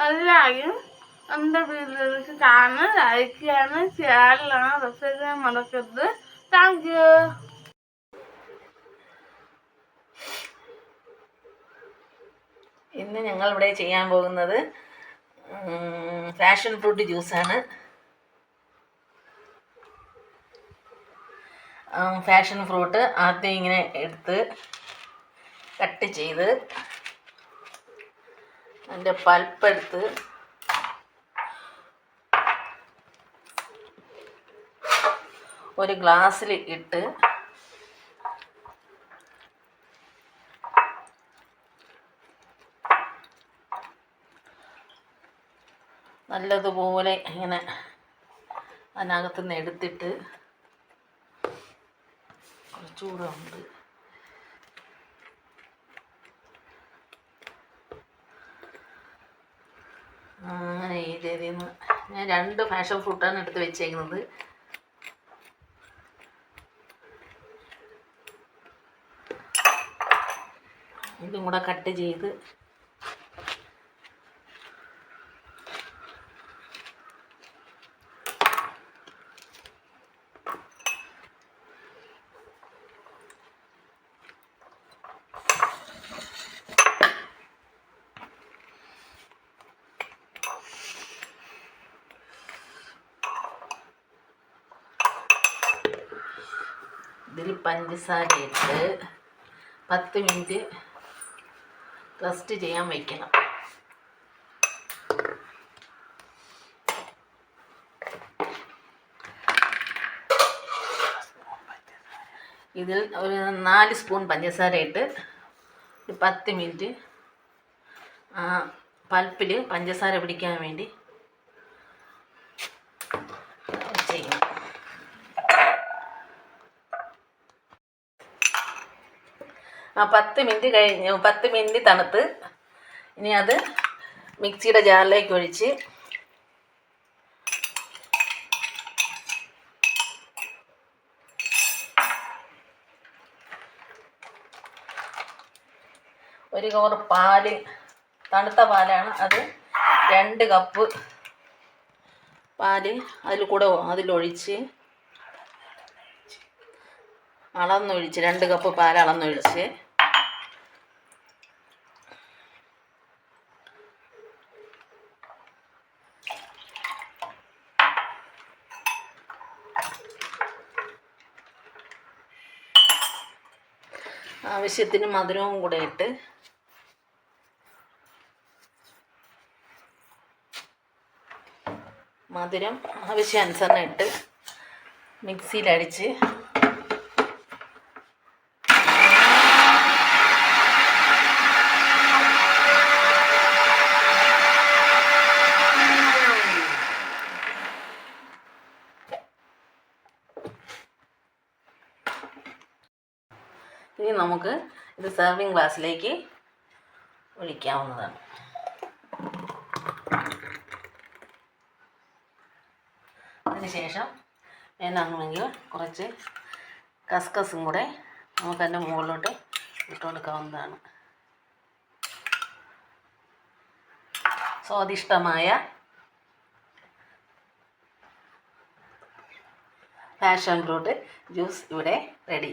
എല്ലാവരും എന്റെ വീഡിയോയിലേക്ക് കാണാൻ ലൈക്ക് ചെയ്യാനും ഷെയർ ചെയ്യണം ചെയ്യാൻ മറക്കരുത്. താങ്ക് യു ഇന്ന് ഞങ്ങൾ ഇവിടെ ചെയ്യാൻ പോകുന്നത് ഫാഷൻ ഫ്രൂട്ട് ജ്യൂസാണ് ഫാഷൻ ഫ്രൂട്ട് ആദ്യം ഇങ്ങനെ എടുത്ത് കട്ട് ചെയ്ത് അതിന്റെ പൽപ്പെടുത്ത് ഒരു ഗ്ലാസ്സിൽ ഇട്ട് നല്ലതുപോലെ ഇങ്ങനെ അതിനകത്തുനിന്ന് എടുത്തിട്ട് കുറച്ചുകൂടെ ഉണ്ട്. ഈ ദേവി നിന്ന് ഞാൻ രണ്ട് ഫാഷൻ ഫ്രൂട്ടാണ് എടുത്ത് വെച്ചേക്കുന്നത്. ഇതും കൂടെ കട്ട് ചെയ്ത് ഇതിൽ പഞ്ചസാര ഇട്ട് പത്ത് മിനിറ്റ് റെസ്റ്റ് ചെയ്യാൻ വയ്ക്കണം ഇതിൽ ഒരു നാല് സ്പൂൺ പഞ്ചസാര ഇട്ട് പത്ത് മിനിറ്റ് പൽപ്പിൽ പഞ്ചസാര പിടിക്കാൻ വേണ്ടി ചെയ്യണം ആ പത്ത് മിനിറ്റ് കഴിഞ്ഞു പത്ത് മിനിറ്റ് തണുത്ത് ഇനി അത് മിക്സിയുടെ ജാറിലേക്ക് ഒഴിച്ച് ഒരു കവർ പാൽ തണുത്ത പാലാണ് അത് രണ്ട് കപ്പ് പാൽ അതിൽ കൂടെ അതിലൊഴിച്ച് അളന്നൊഴിച്ച് രണ്ട് കപ്പ് പാൽ അളന്നൊഴിച്ച്. ആവശ്യത്തിന് മധുരവും കൂടെ ഇട്ട് മധുരം ആവശ്യാനുസരണം ഇട്ട് മിക്സിയിലടിച്ച് ഇനി നമുക്ക് ഇത് സെർവിങ് ഗ്ലാസ്സിലേക്ക് ഒഴിക്കാവുന്നതാണ്. അതിനുശേഷം വേണമെങ്കിൽ കുറച്ച് കസ്കസും കൂടെ നമുക്ക് അതിന്റെ മുകളിലോട്ട് ഇട്ട് കൊടുക്കാവുന്നതാണ് സ്വാദിഷ്ടമായ പാഷൻ ഫ്രൂട്ട് ജ്യൂസ് ഇവിടെ റെഡി.